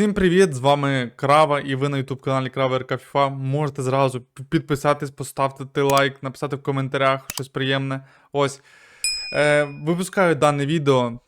Всім привіт! З вами Крава, і ви на YouTube каналі Крава РК FIFA. Можете зразу підписатись, поставити лайк, написати в коментарях щось приємне. Ось. Е, випускаю дане відео.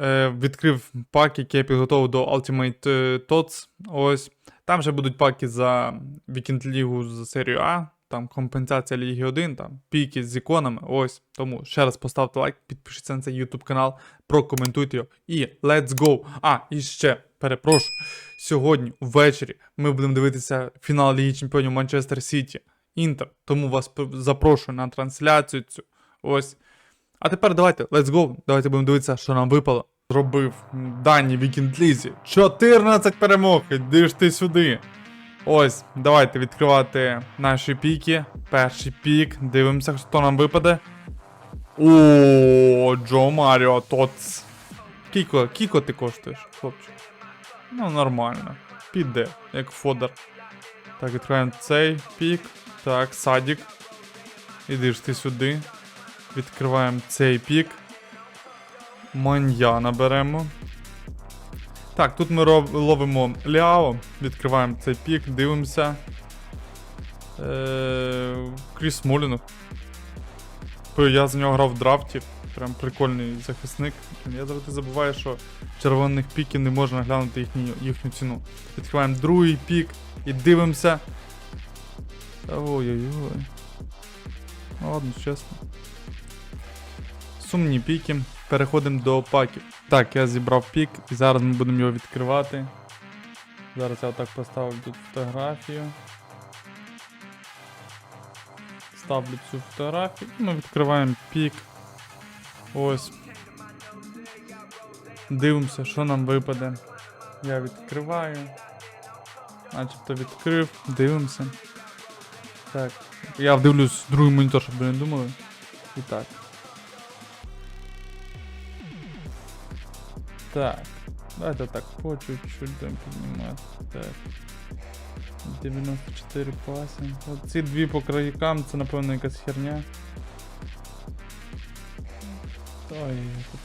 Е, відкрив пак, який я підготував до Ultimate е, Tots. Ось. Там вже будуть паки за Вікінд Лігу за серію А. Там компенсація Ліги 1, там піки з іконами. Ось. Тому ще раз поставте лайк, підпишіться на цей YouTube канал, прокоментуйте його. І let's go! А, і ще перепрошую. Сьогодні ввечері ми будемо дивитися фінал Ліги Чемпіонів Манчестер Сіті Інтер. Тому вас запрошую на трансляцію цю. Ось. А тепер давайте, let's go. Давайте будемо дивитися, що нам випало. Зробив дані Вікінд Лізі. 14 перемог. Іди ж ти сюди. Ось, давайте відкривати наші піки. Перший пік. Дивимося, хто нам випаде. О, Джо Маріо, тоц. Кіко, кіко ти коштуєш, хлопчик. Ну, нормально. Піде, як фодер. Так, відкриваємо цей пік. Так, садік. Іди ж ти сюди. Відкриваємо цей пік. Маньяна беремо. Так, тут ми ловимо Ляо, відкриваємо цей пік, дивимося. Е- Кріс Смолінов. Я за нього грав в драфті. Прям прикольний захисник. Я завжди забуваю, що червоних піків не можна глянути їхню, їхню ціну. Відкриваємо другий пік і дивимося. Ой-ой-ой. Ну, Ладно, чесно. Сумні піки. Переходимо до паків. Так, я зібрав пік і зараз ми будемо його відкривати. Зараз я отак поставлю тут фотографію. Ставлю цю фотографію. Ми відкриваємо пік. Ось. Дивимося, що нам випаде. Я відкриваю. Начебто відкрив. Дивимося. Так. Я вдивлюсь другий монітор, щоб ви не думали. І так. Так. Давайте так, по чуть-чуть піднімати. Так. 94 паси. Ці дві по країкам, це напевно якась херня. Ой, тут.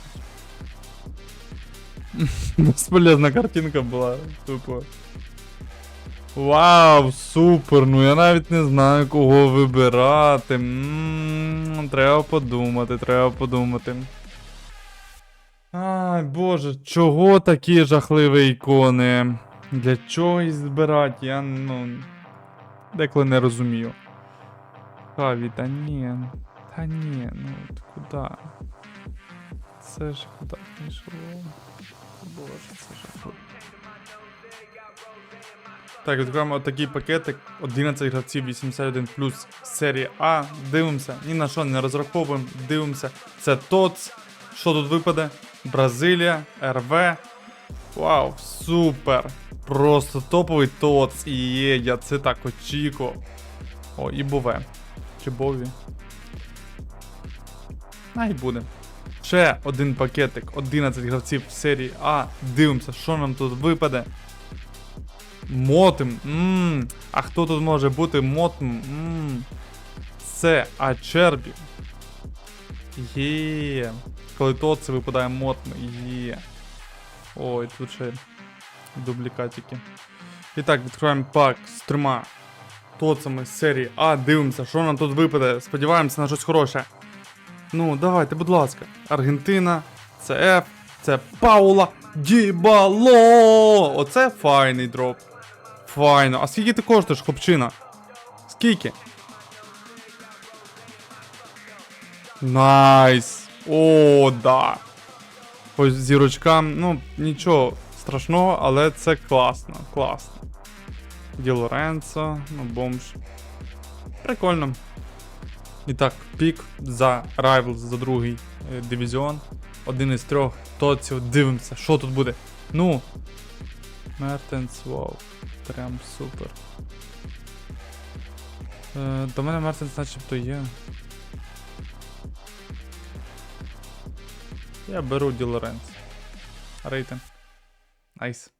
Безполезна картинка була, тупо. Вау, супер! Ну я навіть не знаю, кого вибирати. М, Треба подумати, треба подумати. Ай, боже, чого такі жахливі ікони? Для чого їх збирати? Я ну. Деколи не розумію. Хаві, та ні. Та ні, ну от куди? Це ж куди пішло? Боже, це ж Так, відкриваємо такий пакетик. 11 гравців 81 плюс серії А. Дивимося, ні на що не розраховуємо. Дивимося. Це ТОЦ. Що тут випаде? Бразилія, РВ. Вау, супер! Просто топовий ТОЦ. І є, я це так очікував. О, і Бове. Чи Бові? Най буде. Ще один пакетик, 11 гравців в серії А. Дивимося, що нам тут випаде. Мотим. Ммм. А хто тут може бути мотим? Ммм. Це Ачербі. Є. Коли то це випадає мотм. Є. Ой, тут ще дублікатики. І так, відкриваємо пак з трьома тоцами з серії А. Дивимося, що нам тут випаде. Сподіваємося на щось хороше. Ну, давайте, будь ласка. Аргентина, це F, це Паула Дібало. Оце файний дроп. Файно. А скільки ти коштуєш, хлопчина? Скільки? Найс. О, да. По зірочкам, ну, нічого страшного, але це класно, класно. Ді Лоренцо, ну, бомж. Прикольно. І так, пік за Rivals за другий е, дивізіон. Один із трьох тоців. Дивимося, що тут буде. Ну. Мертенс, вау. Прям супер. Е, до мене Мертенс начебто є. Я беру Ді Лоренц. Рейтинг. Найс.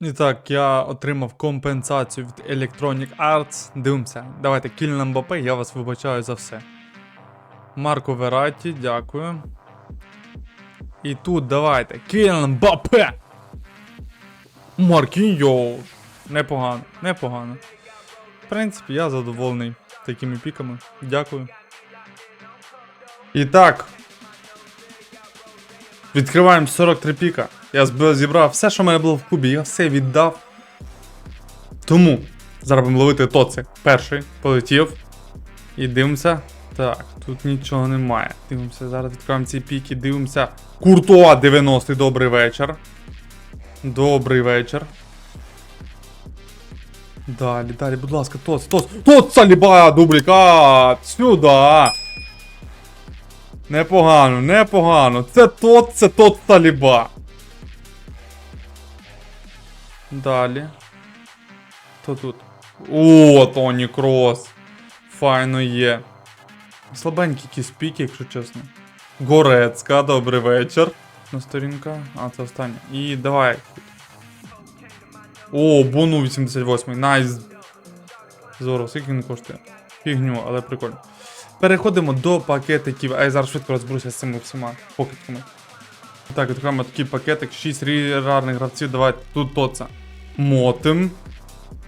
І так, я отримав компенсацію від Electronic Arts. Дивимося. Давайте, Кільна Мбапе, я вас вибачаю за все. Марко Вераті, дякую. І тут давайте. Кільна Мбапе! Маркіньо. Непогано, непогано. В принципі, я задоволений такими піками. Дякую. І так. Відкриваємо 43 піка. Я зібрав все, що в мене було в клубі, я все віддав. Тому зараз будемо ловити тоци. Перший полетів. І дивимося. Так, тут нічого немає. Дивимося, зараз відкриваємо ці піки, дивимося. Куртуа 90 добрий вечір. Добрий вечір. Далі, далі, будь ласка, тоц, тоц, тоц, саліба, дублікат! Сюда! Непогано, непогано. Це тот, це тот таліба. Далі. Хто тут? О, Тоні Крос. Файно є. Слабенькі якісь якщо чесно. Горецька, добрий вечір. На сторінка. А, це остання. І давай. О, Бону 88. Найс. Зоро, скільки він коштує? Фігню, але прикольно. Переходимо до пакетиків. А я зараз швидко розберуся з цими всіма покидками. Так, відкриваємо такий пакетик. 6 рарних гравців. Давай тут тоца. Мотим.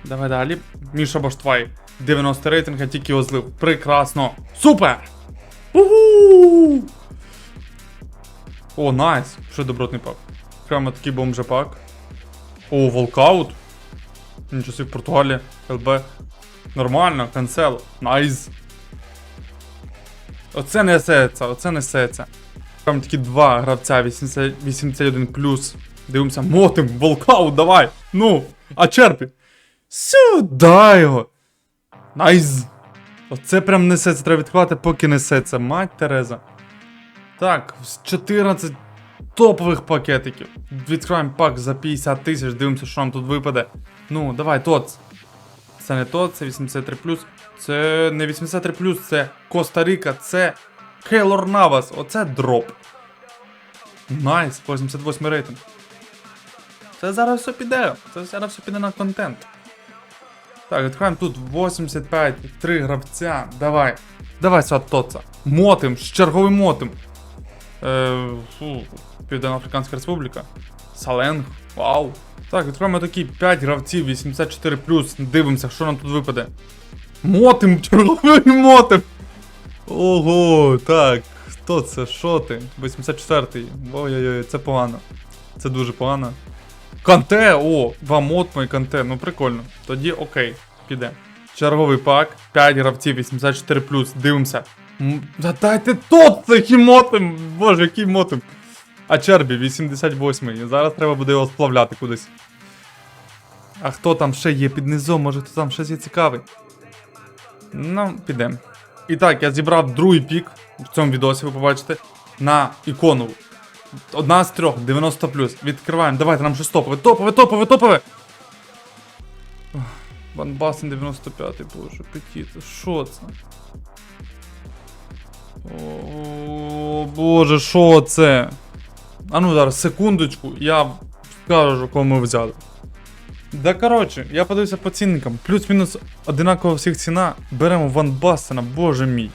Давай далі. Міша Баштвай. 90 рейтинг, я тільки його злив. Прекрасно. Супер! Угу! О, найс. Що добротний пак. Відкриваємо такий бомжепак. О, волкаут. Нічого собі, Португалія. ЛБ. Нормально, канцел. Найс. Оце не сеться, оце не сеться. Там такі два гравця 80, 81 Дивимося, мотим, волкаут, давай. Ну, а черпі. Сюда його. Найс. Оце прям несеться, треба відкривати, поки несеться. Мать Тереза. Так, 14 топових пакетиків. Відкриваємо пак за 50 тисяч, дивимося, що нам тут випаде. Ну, давай, тот. Це не тот, це 83 Це не 83 це Коста-Ріка, це Кейлор Навас. Оце дроп. Найс, 88 рейтинг. Це зараз все піде. Це зараз все піде на контент. Так, відкриваємо тут 85, 3 гравця. Давай. Давай сюди. Мотим, з черговим мотим. Е, фу, Південно-Африканська Республіка. Саленг. Вау. Так, відкриваємо такі 5 гравців, 84 Дивимося, що нам тут випаде. Мотим, черговий мотим. Ого, так. Хто це? Що ти? 84-й. Ой-ой-ой, це погано. Це дуже погано. Канте! О, два мотма і канте. Ну прикольно. Тоді окей, піде. Черговий пак, 5 гравців, 84 Дивимося. Та дайте тот який мотим! Боже, який мотим. А Чербі 88-й. Зараз треба буде його сплавляти кудись. А хто там ще є під низом? Може хто там ще є цікавий? Ну, підемо. І так, я зібрав другий пік в цьому відосі, ви побачите, на ікону. Одна з трьох, 90 Відкриваємо. Давайте нам щось топове. Топове, топове, топове! Ван Басен 95, боже, петіти, що це? О, боже, що це? А ну зараз, секундочку, я скажу, кого ми взяли. Да коротше, я подивився по цінникам. Плюс-мінус одинакова всіх ціна. Беремо Ван Бастена, боже мій.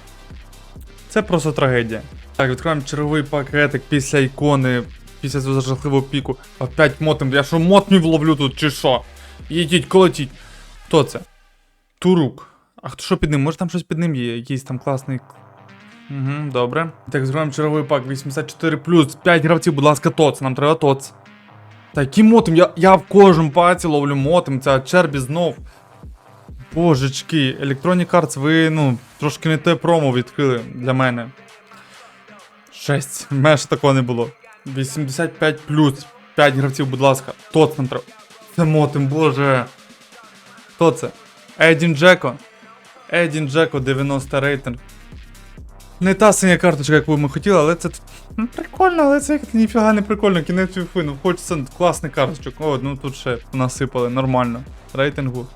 Це просто трагедія. Так, відкриваємо черговий пакетик після ікони, після цього жахливого піку. Опять мотим. Я що мотмів ловлю тут, чи що? Їдіть, колотіть. Хто це? Турук. А хто що під ним? Може там щось під ним є? Якийсь там класний. Угу, добре. Так, зробимо черговий пак 84 5 гравців, будь ласка, тоц. Нам треба тоц. Та який мотим? Я, я в кожному паці ловлю мотим, це чербі знов. Божечки, Electronic Arts, ви, ну, трошки не те промо відкрили для мене. 6. Меж такого не було. 85 5 гравців, будь ласка. Тоц нам треба. Це мотим, боже. Хто це? Едін Джеко. Едін Джеко 90 рейтинг. Не та синя карточка, яку ми хотіли, але це ну, прикольно, але це ніфіга не прикольно. Кінець ну хочеться класний карточок. О, ну тут ще насипали, нормально. Рейтингу.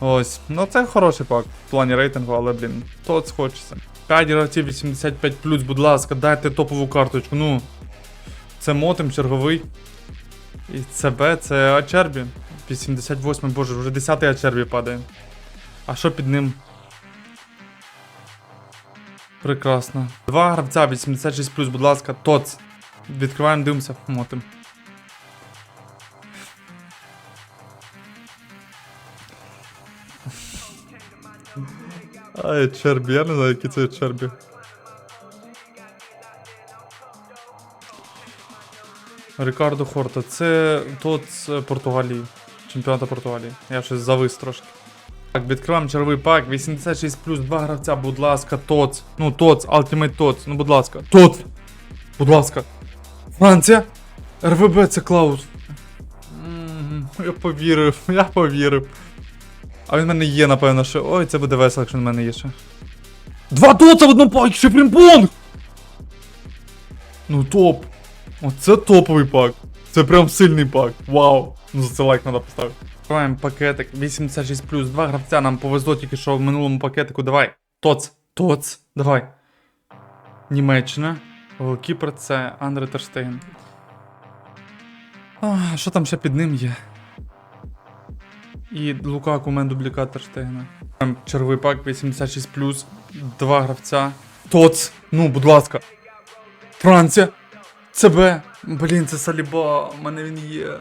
Ось. Ну це хороший пак в плані рейтингу, але, блін, тоц хочеться. 5 гравців 85 будь ласка, дайте топову карточку. Ну. Це мотим черговий. І ЦБ, це Ачербі. 88, боже, вже 10-й Ачербі падає. А що під ним? Прекрасно. Два гравця 86, будь ласка, тоц. Відкриваємо, дивимося, мотим. Ай, чербі, я не знаю, які це чербі. Рікардо Хорта, це тот з е, Португалії. Чемпіонат Португалії. Я щось завис трошки. Так, відкриваємо червий пак. 86 плюс 2 гравця, будь ласка, ТОЦ. Ну, ТОЦ, Ultimate ТОЦ, ну будь ласка. ТОЦ! Будь ласка. Франція! РВБ це Клаус. М, Я повірив, я повірив. А він в мене є, напевно, що. Ой, це буде весело, якщо він в мене є ще. Два доца в одному пакі, ще примпонг! Ну топ. Оце топовий пак. Це прям сильний пак. Вау. Ну за це лайк треба поставити. Відкриваємо пакетик 86 плюс 2 гравця. Нам повезло тільки що в минулому пакетику. Давай. Тоц. Тоц. Давай. Німеччина. Голкіпер це Андре Терштейн. Що там ще під ним є? І Лукаку мен дублікат Терштейна. Червий пак 86 плюс. Два гравця. Тоц. Ну, будь ласка. Франція. ЦБ. Блін, це Саліба. У мене він є.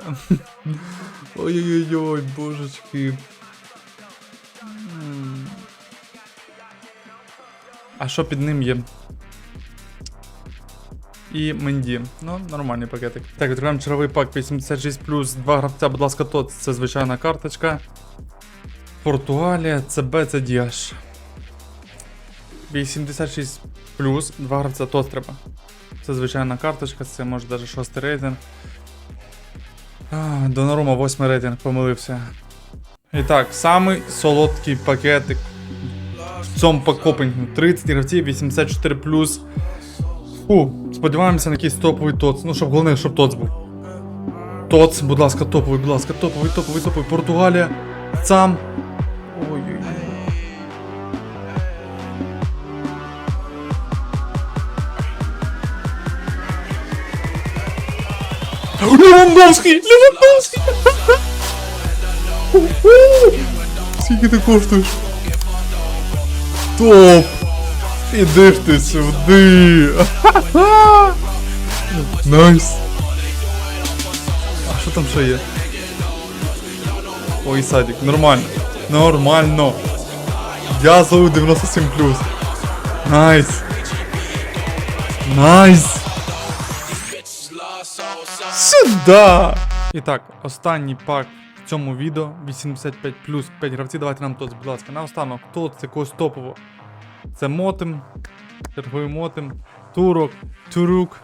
Ой-ой-ой, божечки. А що під ним є? І Менді. Ну, нормальний пакетик. Так, відкриваємо черговий пак 86 плюс два гравця, будь ласка, тот. Це звичайна карточка. Португалія, ЦБ, це Діаш. 86 плюс, два гравця тот треба. Це звичайна карточка, це може навіть шостий рейтинг. Донорума, восьмий рейтинг, помилився. І так, самий солодкий пакетик в цьому пакопингу. 30 гравців, 84 плюс. Фу, сподіваємося на якийсь топовий тоц. Ну, щоб головне, щоб тоц був. Тоц, будь ласка, топовий, будь ласка, топовий, топовий, топовий. Португалія. Сам. Левандовський! Левандовський! Скільки ти коштуєш? Топ! Іди ж ти сюди! Найс! А що там ще є? Ой, садик, нормально. Нормально. Я зову 97 Найс. Найс. Сюда! І так, останній пак в цьому відео 85 плюс 5 гравців. Давайте нам тут, будь ласка, наостанок, хто це когось топово. Це Мотим, черговий Мотим, Турок, Турук.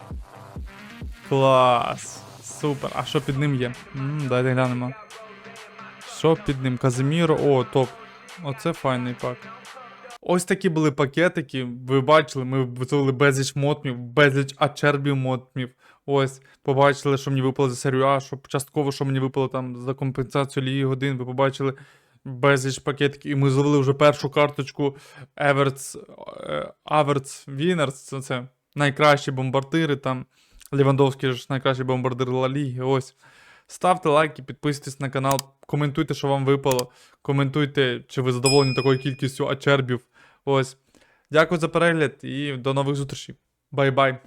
Клас. Супер. А що під ним є? м дайте глянемо. Що під ним? Казиміро. О, топ. Оце файний пак. Ось такі були пакетики. Ви бачили, ми виставили безліч мотмів, безліч ачербів мотмів. Ось, побачили, що мені випало за серію А, що частково, що мені випало там за компенсацію ліги годин. Ви побачили безліч пакетиків. І ми зловили вже першу карточку Everts, е, Averts Winners. Це, це найкращі бомбардири. Там Лівандовський ж найкращий бомбардир Ла Ліги. Ось. Ставте лайки, підписуйтесь на канал, коментуйте, що вам випало. Коментуйте, чи ви задоволені такою кількістю ачербів. Ось. Дякую за перегляд і до нових зустрічей. Бай-бай.